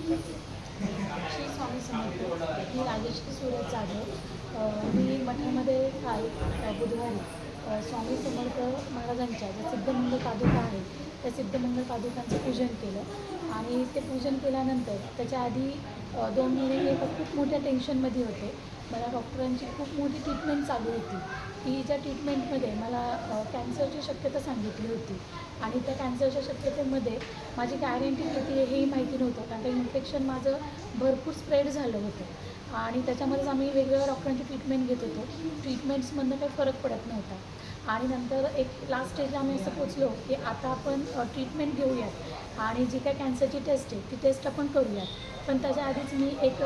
श्री स्वामी समर्थ. मी राजेश सूरज जाधव. मी मठामध्ये काल बुधवारी. स्वामी समर्थ महाराजांच्या ज्या सिद्धमंगल पादुका आहे त्या सिद्धमंगल पादुकांचं पूजन केलं. आणि ते पूजन केल्यानंतर त्याच्या आधी दोन महिने हे खूप मोठ्या टेन्शनमध्ये होते. मला डॉक्टरांची खूप मोठी ट्रीटमेंट चालू होती. की ज्या ट्रीटमेंटमध्ये मला कॅन्सरची शक्यता सांगितली होती. आणि त्या कॅन्सरच्या शक्यतेमध्ये माझी गॅरंटी किती आहे हेही माहिती नव्हतं. कारण ते इन्फेक्शन माझं भरपूर स्प्रेड झालं होतं. आणि त्याच्यामध्येच आम्ही वेगवेगळ्या डॉक्टरांची ट्रीटमेंट घेत होतो. ट्रीटमेंट्समधनं काही फरक पडत नव्हता. आणि नंतर एक लास्ट स्टेजला आम्ही असं पोचलो की आता आपण ट्रीटमेंट घेऊयात. आणि जी काय कॅन्सरची टेस्ट आहे ती टेस्ट आपण करूयात. पण त्याच्या आधीच मी एक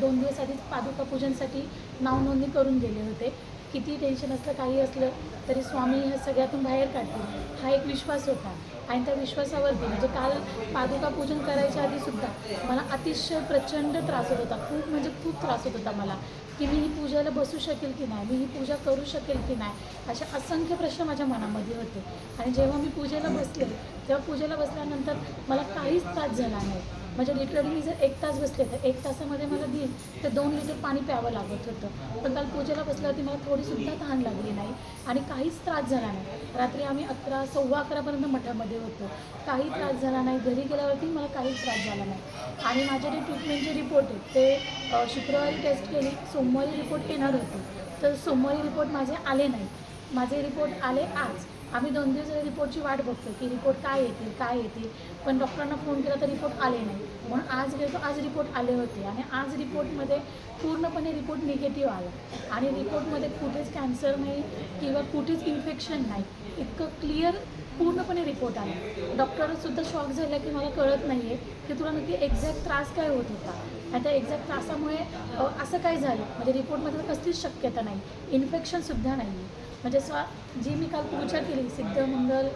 दोन दिवस आधीच पादुका पूजनसाठी नाव नोंदणी करून गेले होते. किती टेन्शन असलं काही असलं तरी स्वामी ह्या सगळ्यातून बाहेर काढतील. हा एक विश्वास होता. आणि त्या विश्वासावरती म्हणजे काल पादुका पूजन करायच्या आधीसुद्धा मला अतिशय प्रचंड त्रास होत होता. खूप म्हणजे खूप त्रास होत होता मला. की मी ही पूजेला बसू शकेल की नाही? मी ही पूजा करू शकेल की नाही? असे असंख्य प्रश्न माझ्या मनामध्ये होते. आणि जेव्हा मी पूजेला बसले तेव्हा पूजेला बसल्यानंतर मला काहीच त्रास झाला नाही. म्हणजे लिटरली मी जर एक तास बसले तर एक तासामध्ये मला दीड ते दोन लिटर पाणी प्यावं लागत होतं. पण काल पूजेला बसल्यावरती मला थोडीसुद्धा तहान लागली नाही आणि काहीच त्रास झाला नाही. रात्री आम्ही अकरा सव्वा अकरापर्यंत मठामध्ये होतो. काही त्रास झाला नाही. घरी गेल्यावरती मला काहीच त्रास झाला नाही. आणि माझे जे ट्रीटमेंटचे रिपोर्ट आहेत ते शुक्रवारी टेस्ट केली सोमवारी रिपोर्ट येणार होते. तर सोमवारी रिपोर्ट माझे आले नाही. माझे रिपोर्ट आले आज. आम्ही दोन दिवस रिपोर्टची वाट बघतो की रिपोर्ट काय येतील काय येतील पण डॉक्टरांना फोन केला तर रिपोर्ट आले नाही. म्हणून आज गेलो आज रिपोर्ट आले होते. आणि आज रिपोर्टमध्ये पूर्णपणे रिपोर्ट निगेटिव्ह आला. आणि रिपोर्टमध्ये कुठेच कॅन्सर नाही किंवा कुठेच इन्फेक्शन नाही. इतकं क्लिअर पूर्णपणे रिपोर्ट आला. डॉक्टरसुद्धा शॉक झाला की मला कळत नाही आहे की तुला नक्की एक्झॅक्ट त्रास काय होत होता. आणि त्या एक्झॅक्ट त्रासामुळे असं काय झालं? म्हणजे रिपोर्टमध्ये कसलीच शक्यता नाही. इन्फेक्शनसुद्धा नाही आहे म्हणजे स्व जी मी काल पूजा केली सिद्धमंगल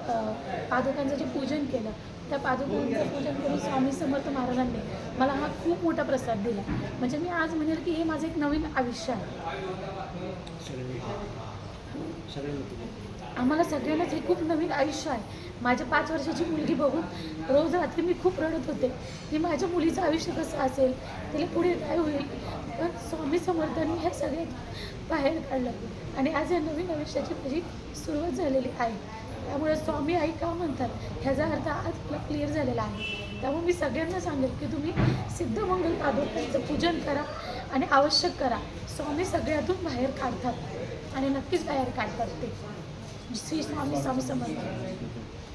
पादुकांचं जे पूजन केलं त्या पादुकांचं पूजन करून स्वामी समर्थ महाराजांनी मला हा खूप मोठा प्रसाद दिला. म्हणजे मी आज म्हणेल की हे माझं एक नवीन आयुष्य आहे. आम्हाला सगळ्यांनाच हे खूप नवीन आयुष्य आहे. माझ्या पाच वर्षाची मुलगी बघून रोज रात्री मी खूप रडत होते. की माझ्या मुलीचं आयुष्य कसं असेल? तिला पुढे काय होईल? पण स्वामी समर्थांनी ह्या सगळ्यात बाहेर काढलं. आणि आज या नवीन आयुष्याची माझी सुरुवात झालेली आहे. त्यामुळे स्वामी आई का म्हणतात? ह्याचा अर्थ आज मला क्लिअर झालेला आहे. त्यामुळे मी सगळ्यांना सांगेल की तुम्ही सिद्धमंगल पादुकांचं पूजन करा आणि आवश्यक करा. स्वामी सगळ्यातून बाहेर काढतात. आणि नक्कीच बाहेर काढतात ते. श्री स्वामी स्वामी समर्थ